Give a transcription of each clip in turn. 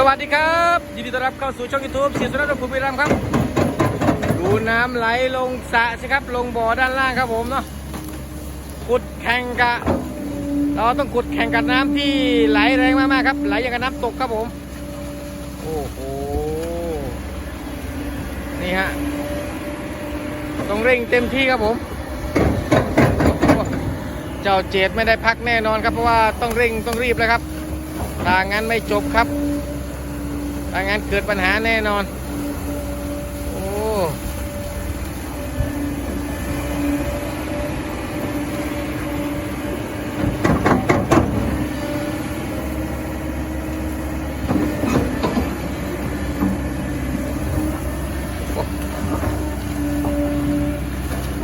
สวัสดีครับ ยินดีต้อนรับเข้าสู่ช่องยูทูบเสียสุนัขภูมิรัมครับ ดูน้ำไหลลงสระสิครับ ลงบ่อด้านล่างครับผมเนาะขุดแข่งกะ เราต้องขุดแข่งกับน้ำที่ไหลแรงมากๆครับ ไหลอย่างกับน้ำตกครับผม โอ้โห นี่ฮะ ต้องเร่งเต็มที่ครับผม เจ้าเจดไม่ได้พักแน่นอนครับ เพราะว่าต้องเร่งต้องรีบเลยครับถ้างั้นไม่จบครับ ถ้างั้นเกิดปัญหาแน่นอน โอ้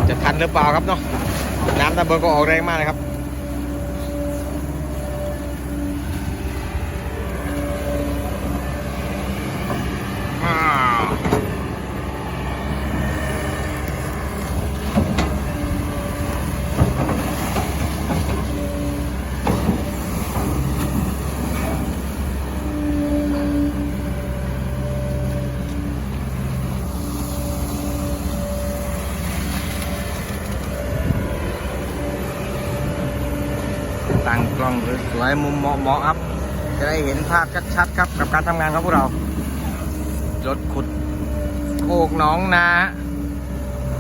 จะทันหรือเปล่าครับเนาะน้ำตะเบิงก็ออกแรงมากเลยครับ อ่าตั้งกล้องสวยๆ มุมเหมาะๆครับ จะได้เห็นภาพชัดๆครับกับการทำงานของพวกเรา รถขุดโคกหนองนา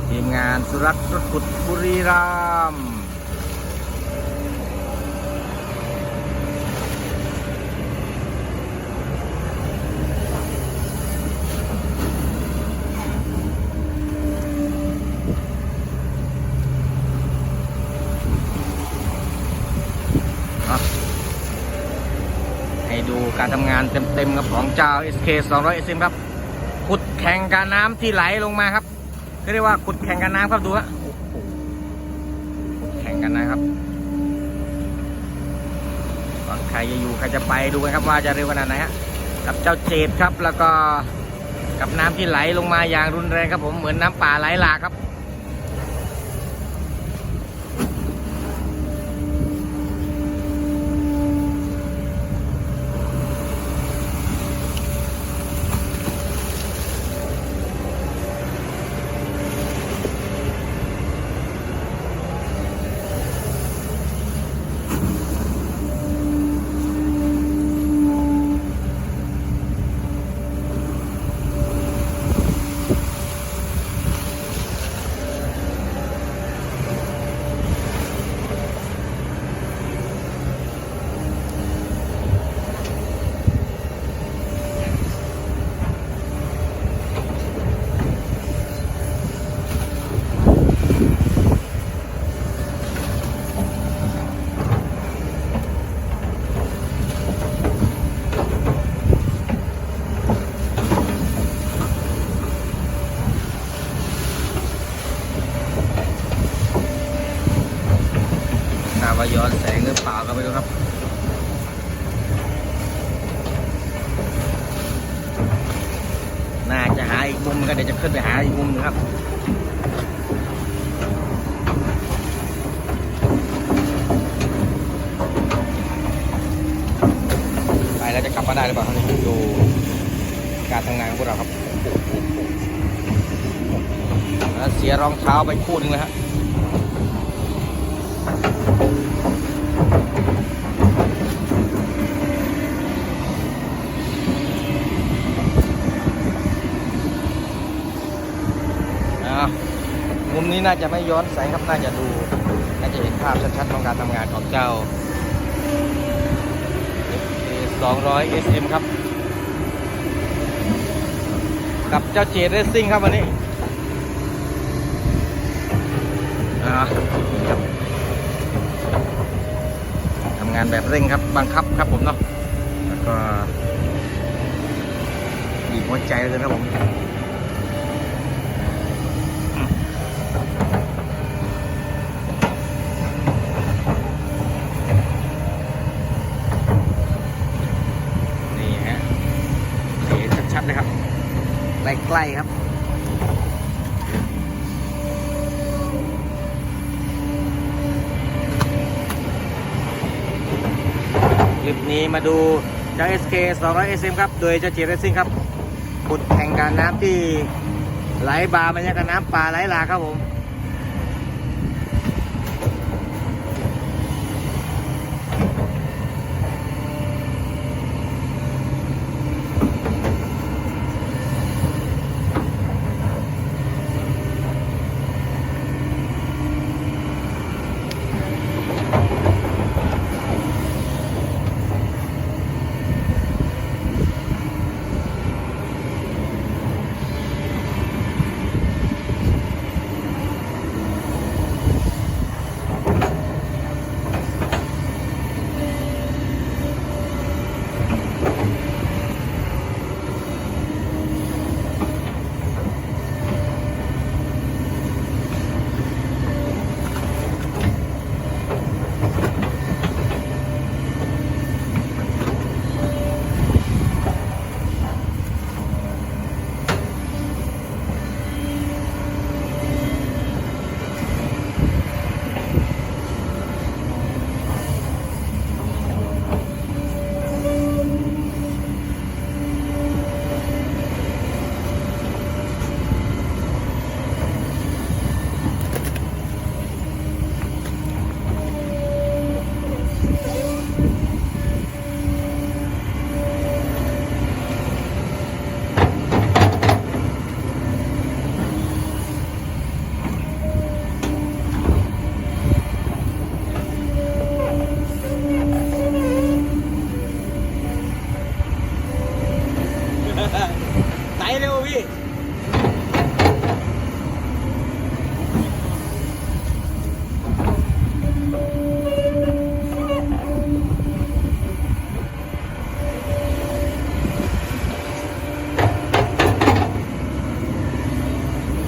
ทีมงานสุรัตน์รถขุดบุรีรัมย์อะให้ดูการทำงาน เต็มๆครับของเจ้า SK 200 SM ครับขุดแข่งกับน้ำที่ไหลลงมาครับก็เรียกว่าขุดแข่งกับน้ำครับดูฮะขุดแข่งกันนะครับก่อนใครจะอยู่ใครจะไปดูกันครับว่าจะเร็วขนาดไหนฮะกับเจ้าเจดครับแล้วก็กับน้ำที่ไหลลงมาอย่างรุนแรงครับผมเหมือนน้ำป่าไหลหลากครับ น่าว่าย้อนแสงหรือเปล่าก็ไม่รู้ครับ น่าจะหาอีกมุมกันเดี๋ยวจะขึ้นไปหาอีกมุมหนึงครับ ไปแล้วจะกลับมาได้หรือเปล่าครับนี่ดู การทำงานของพวกเราครับเสียรองเท้าไปคู่หนึงเลยฮะอะมุมนี้น่าจะไม่ย้อนแสงครับน่าจะดูน่าจะเห็นภาพชัดๆของการทำงานของเจ้า200 SM ครับ กับเจ้าเจดเรซซิ่งครับวันนี้ทำงานแบบเร่งครับบังคับครับผมเนาะแล้วก็บีบหัวใจเลยครับผม นี่ฮะเห็นชัดๆเลยครับ ใกล้ครับ คลิปนี้มาดูจาก SK 200 SM ครับ โดยจะเจียรซิ่งครับขุดแข่งการน้ำที่ไหลบาบรรยากาศน้ำป่าไหลหลากครับผม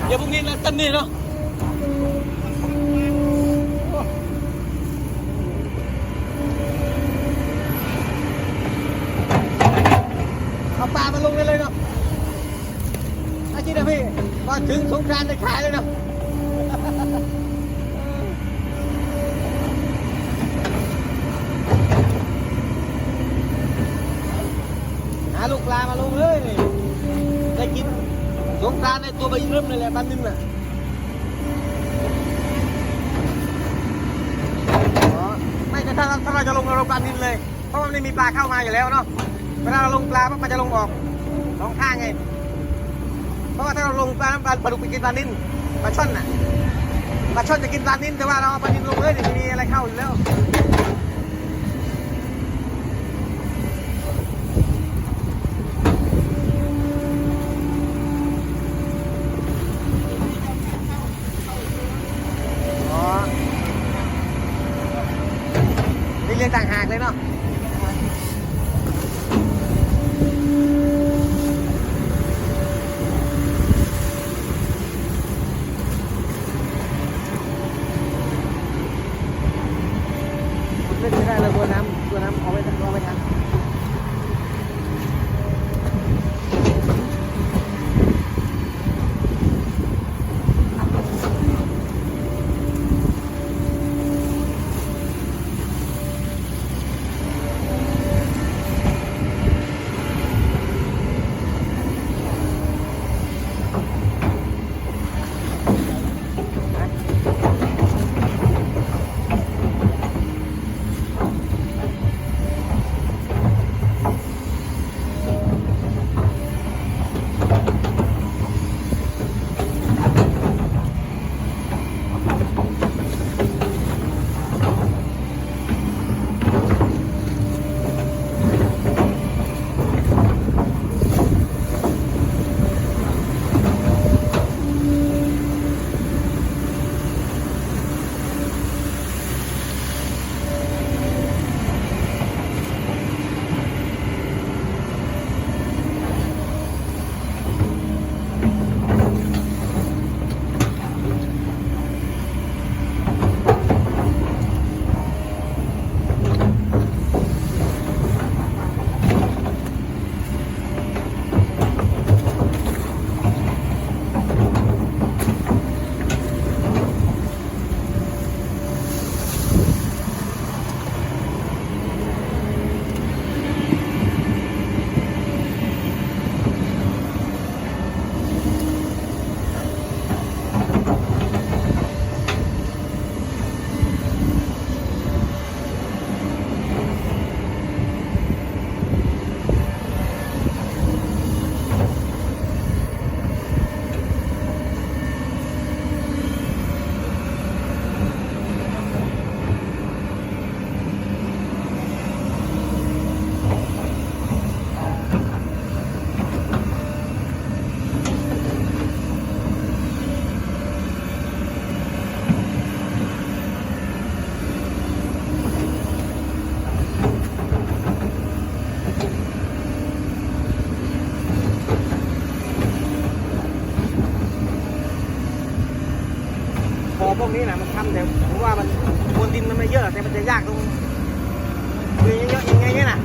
เดี๋ยวพรุ่งนี้นัดกันนี่เนาะเอาปลามาลงได้เลยเนาะอาชีพนะพี่มาถึงสงกรานต์จะขายเลยเนาะ หาลูกปลามาลงเลยนี่ได้กินสงกราน ตัวไปเริ่มเลยแหละบ้านนึงน่ะไม่แต่ถ้าถ้าเราจะลงเราลงปลานินเลย เพราะว่ามันไม่มีปลาเข้ามาอยู่แล้วเนาะ เวลาเราลงปลามันจะลงออกสองข้างไง เพราะว่าถ้าเราลงปลาปลาปลาดุกไปกินปลานินปลาช่อนน่ะปลาช่อนจะกินปลานินแต่ว่าเราเอาปลานินลงเลยเนี่ยไม่มีอะไรเข้าอยู่แล้ว อ๋อนี่เรี ยนต่างหากเลยเนาะ พอพวกนี้นะมันทำแต่ผมว่ามันมวลดินมันไม่เยอะแต่มันจะยากตรงคือเยอะๆยังไงเนี่ยนะ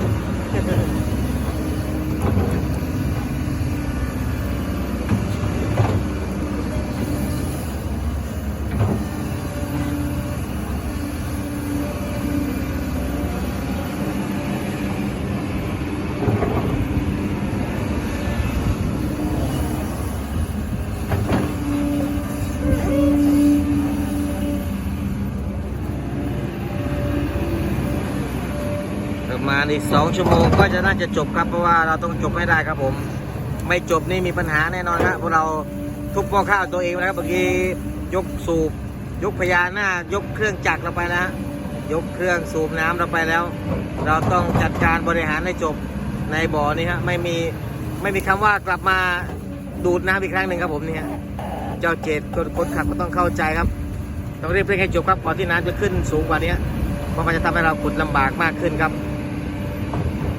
ประมาณอีกสองชั่วโมงก็จะน่าจะจบครับเพราะว่าเราต้องจบให้ได้ครับผม ไม่จบนี่มีปัญหาแน่นอนครับพวกเราทุบหม้อข้าวตัวเองนะครับเมื่อกี้ยกสูบ ยกพญานายกเครื่องจักรเราไปแล้วฮะยกเครื่องสูบน้ำเราไปแล้ว เราต้องจัดการบริหารให้จบในบ่อนี้ฮะไม่มีไม่มีคำว่ากลับมาดูดน้ำอีกครั้งหนึ่งครับผมเนี่ยเจ้าเจดคนคนขับก็ต้องเข้าใจครับต้องรีบเร่งให้จบครับก่อนที่น้ำจะขึ้นสูงกว่านี้เพราะมันจะทำให้เราขุดลำบากมากขึ้นครับ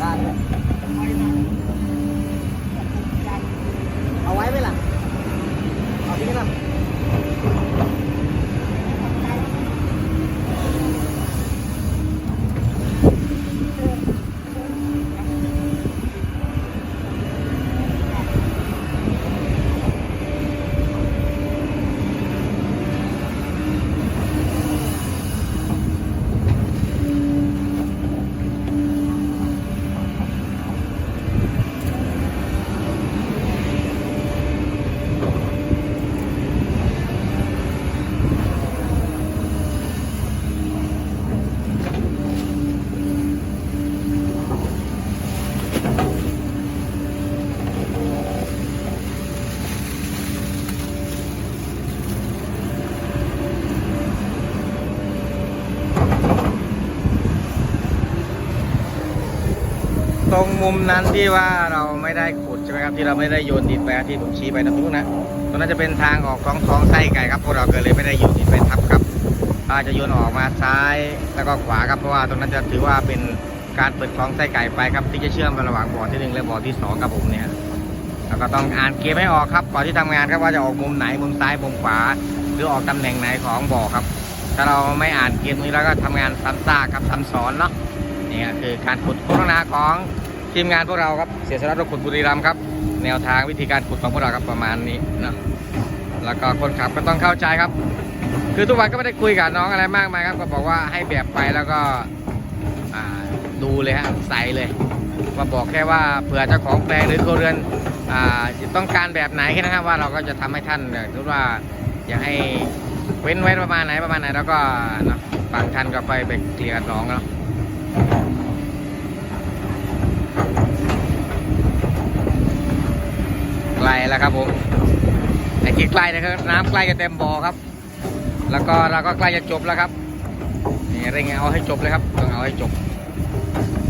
ได้เลยเอาไว้ไหมล่ะ เอาทิ้งกันนะตรง มุมนั้นที่ว่าเราไม่ได้ขุดใช่ไหมครับที่เราไม่ได้โยนดินไปที่ผมชี้ไปตรงนู้นนะตรงนั้นจะเป็นทางออกของท้องไส้ไก่ครับพวกเราก็เลยไม่ได้โยนดินไปทับครับอาจจะโยนออกมาซ้ายแล้วก็ขวาครับเพราะว่าตรงนั้นจะถือว่าเป็นการเปิดคลองไส้ไก่ไปครับที่จะเชื่อมระหว่างบ่อที่หนึ่งและบ่อที่สองครับผมเนี่ยแล้วก็ต้องอ่านเกมให้ออกครับก่อนที่ทำงานครับว่าจะออกมุมไหนมุมซ้ายมุมขวา หรือออกตำแหน่งไหนของบ่อครับ ถ้าเราไม่อ่านเกมนี้แล้วก็ทำงานซ้ำซากครับซ้ำซ้อนเนาะนี่คือการขุดโฆษณาของ ทีมงานพวกเราครับเสียสละรถขุดบุรีรัมย์ครับ แนวทางวิธีการขุดของพวกเราครับประมาณนี้นะแล้วก็คนขับก็ต้องเข้าใจครับ คือทุกวันก็ไม่ได้คุยกับน้องอะไรมากมายครับก็บอกว่าให้แบบไปแล้วก็ดูเลยฮะใส่เลยมาบอกแค่ว่าเผื่อเจ้าของแปลงหรือครัวเรือนอ่าต้องการแบบไหนแค่นั้นครับว่าเราก็จะทำให้ท่านเนี่ยถือว่าอยากให้เว้นไว้ประมาณไหนประมาณไหนแล้วก็เนาะบางท่านก็ไปไปเคลียร์น้องเนาะ ไกลแล้วครับผมไอ้ที่ใกล้นะครับน้ำใกล้จะเต็มบ่อครับ แล้วก็เราก็ใกล้จะจบแล้วครับนี่เร่งเอาให้จบเลยครับต้องเอาให้จบ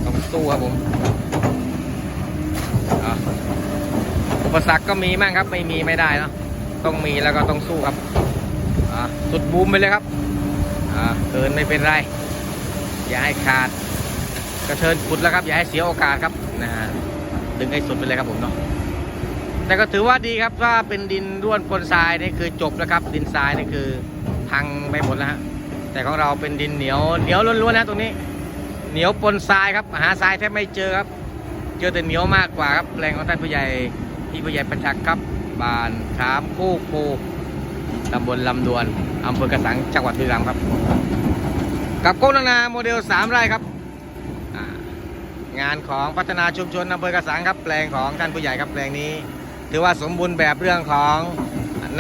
ต้องสู้ครับผมอุปสรรคก็มีมั่งครับ ไม่มีไม่ได้เนาะต้องมีแล้วก็ต้องสู้ครับอะสุดบูมไปเลยครับอะเกินไม่เป็นไร อย่าให้ขาดกระเทินขุดแล้วครับ อย่าให้เสียโอกาสครับนะฮะดึงให้สุดไปเลยครับผมเนาะ แต่ก็ถือว่าดีครับว่าเป็นดินร่วนปนทรายนี่คือจบแล้วครับ ดินทรายนี่คือพังไปหมดแล้วฮะแต่ของเราเป็นดินเหนียวเหนียวล้วนๆนะตรงนี้ เหนียวปนทรายครับหาทรายแทบไม่เจอครับ เจอแต่เหนียวมากกว่าครับแรงของท่านผู้ใหญ่พี่ผู้ใหญ่ประจักษ์ครับบ้านขามโคกโพตำบลลำดวนอำเภอกระสังจังหวัดบุรีรัมย์ครับ กับโกนานาโมเดล 3 ไร่ครับงานของพัฒนาชุมชนอำเภอกระสังครับแปลงของท่านผู้ใหญ่ครับแปลงนี้ ถือว่าสมบูรณ์แบบเรื่องของ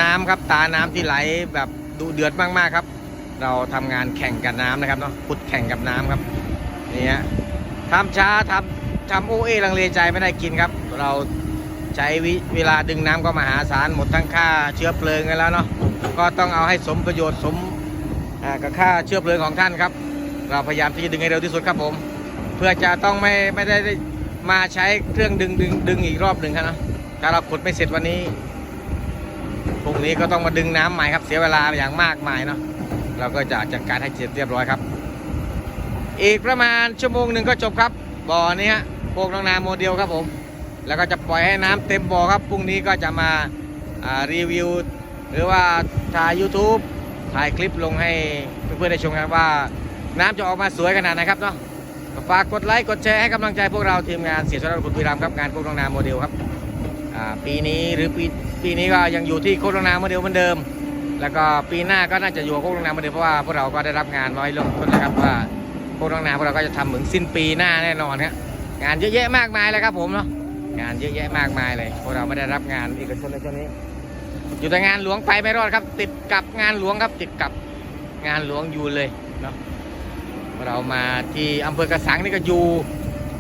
น้ำครับตาน้ำที่ไหลแบบดุเดือดมากๆครับ เราทำงานแข่งกับน้ำนะครับเนาะขุดแข่งกับน้ำครับนี่ฮะทำช้าทำทำโอเอลังเลใจไม่ได้กินครับ เราใช้เวลาดึงน้ำก็มหาศาลหมดทั้งค่าเชื้อเพลิงกันแล้วเนาะก็ต้องเอาให้สมประโยชน์สมกับค่าเชื้อเพลิงของท่านครับ เราพยายามที่จะดึงให้เร็วที่สุดครับผม เพื่อพื่อจะต้องไม่ไม่ได้มาใช้เครื่องดึงดึงดึงอีกรอบหนึ่งครับนะ ถ้าเราขุดไม่เสร็จวันนี้พรุ่งนี้ก็ต้องมาดึงน้ำใหม่ครับ เสียเวลาอย่างมากมายเนาะเราก็จะจัดการให้เสร็จเรียบร้อยครับ อีกประมาณชั่วโมงหนึ่งก็จบครับ บ่อนี้ฮะโคกน้องนาโมเดลครับผม แล้วก็จะปล่อยให้น้ำเต็มบ่อครับพรุ่งนี้ก็จะมาารีวิว หรือว่าถ่าย YouTube ถ่ายคลิปลงให้เพื่อนๆได้ชมครับว่าน้ำจะออกมาสวยขนาดไหนครับเนาะฝากกดไลค์กดแชร์ให้กำลังใจพวกเราทีมงานเสียสละคุณพิรามครับงานโคกน้องนาโมเดลครับ ปีนี้หรือปีปีนี้ก็ยังอยู่ที่โคกน้องนาโมเดลเหมือนเดิม แล้วก็ปีหน้าก็น่าจะอยู่โคกน้องนาโมเดลเพราะว่าพวกเราก็ได้รับงานน้อยลงต้นนะครับว่าโคกน้องนาพวกเราก็จะทำเหมือนสิ้นปีหน้าแน่นอนครับงานเยอะแยะมากมายเลยครับผมเนาะงานเยอะแยะมากมายเลยพวกเราไม่ได้รับงานเอกชนเลยช่วงนี้ อยู่แต่งานหลวงไปไม่รอดครับ ติดกับงานหลวงครับติดกับงานหลวงอยู่เลยเนาะเรามาที่อำเภอกระสังนี่ก็อยู่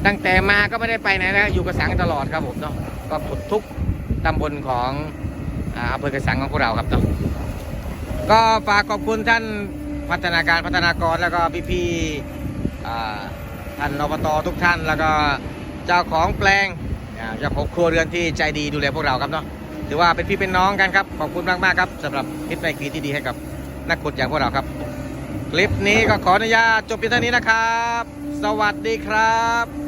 ตั้งแต่มาก็ไม่ได้ไปไหนนะอยู่กระสังตลอดครับผมเนาะ ก็ขุดทุกตำบลของอำเภอกระสังของพวกเราครับเนาะก็ฝากขอบคุณท่านพัฒนาการพัฒนากรแล้วก็พี่ๆท่านอบตทุกท่าน แล้วก็เจ้าของแปลงเจ้าของครัวเรือนที่ใจดีดูแลพวกเราครับเนาะถือว่าเป็นพี่เป็นน้องกันครับขอบคุณมากมากๆครับสำหรับคลิปในคลิปที่ดีให้กับนักขุดอย่างพวกเราครับ คลิปนี้ก็ขออนุญาตจบเพียงเท่านี้นะครับ สวัสดีครับ